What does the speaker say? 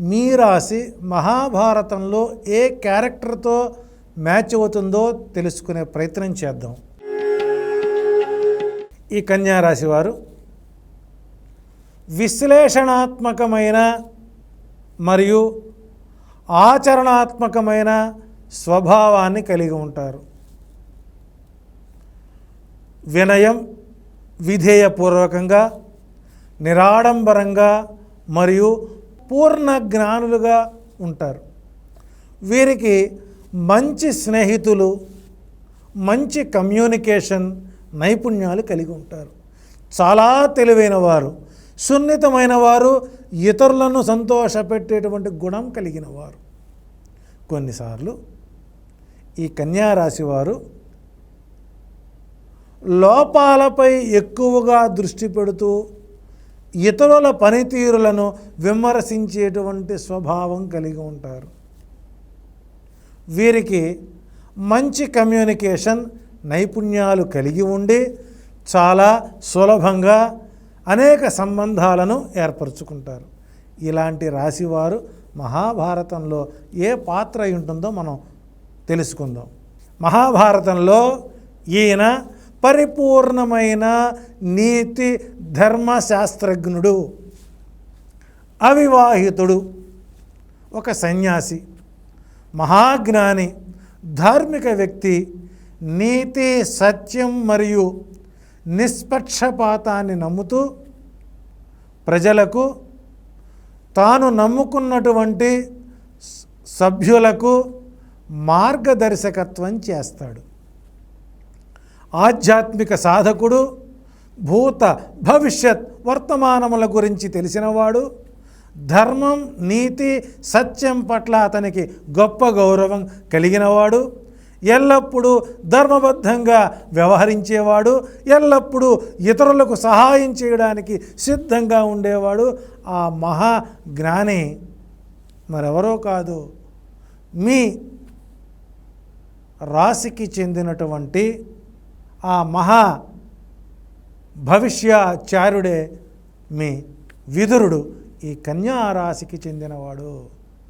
మీ రాశి మహాభారతంలో ఏ క్యారెక్టర్తో మ్యాచ్ అవుతుందో తెలుసుకునే ప్రయత్నం చేద్దాం. ఈ కన్యా రాశి వారు విశ్లేషణాత్మకమైన మరియు ఆచరణాత్మకమైన స్వభావాన్ని కలిగి ఉంటారు. వినయం విధేయపూర్వకంగా నిరాడంబరంగా మరియు పూర్ణ జ్ఞానులుగా ఉంటారు. వీరికి మంచి స్నేహితులు మంచి కమ్యూనికేషన్ నైపుణ్యాలు కలిగి ఉంటారు. చాలా తెలివైన వారు సున్నితమైన వారు ఇతరులను సంతోషపెట్టేటువంటి గుణం కలిగిన వారు. కొన్నిసార్లు ఈ కన్యారాశి వారు లోపాలపై ఎక్కువగా దృష్టి పెడుతూ ఇతరుల పనితీరులను విమర్శించేటువంటి స్వభావం కలిగి ఉంటారు. వీరికి మంచి కమ్యూనికేషన్ నైపుణ్యాలు కలిగి ఉండి చాలా సులభంగా అనేక సంబంధాలను ఏర్పరచుకుంటారు. ఇలాంటి రాశివారు మహాభారతంలో ఏ పాత్ర ఉంటుందో మనం తెలుసుకుందాం. మహాభారతంలో ఈయన పరిపూర్ణమైన నీతి ధర్మశాస్త్రజ్ఞుడు అవివాహితుడు ఒక సన్యాసి మహాజ్ఞాని ధార్మిక వ్యక్తి నీతి సత్యం మరియు నిష్పక్షపాతాన్ని నమ్ముతూ ప్రజలకు తాను నమ్ముకున్నటువంటి సభ్యులకు మార్గదర్శకత్వం చేస్తాడు. ఆధ్యాత్మిక సాధకుడు భూత భవిష్యత్ వర్తమానముల గురించి తెలిసినవాడు ధర్మం నీతి సత్యం పట్ల అతనికి గొప్ప గౌరవం కలిగినవాడు ఎల్లప్పుడూ ధర్మబద్ధంగా వ్యవహరించేవాడు ఎల్లప్పుడూ ఇతరులకు సహాయం చేయడానికి సిద్ధంగా ఉండేవాడు. ఆ మహా జ్ఞాని మరెవరో కాదు. మీ రాశికి చెందినటువంటి ఆ మహా భవిష్యాచార్యుడే మీ విదురుడు ఈ కన్యా రాశికి చెందినవాడు.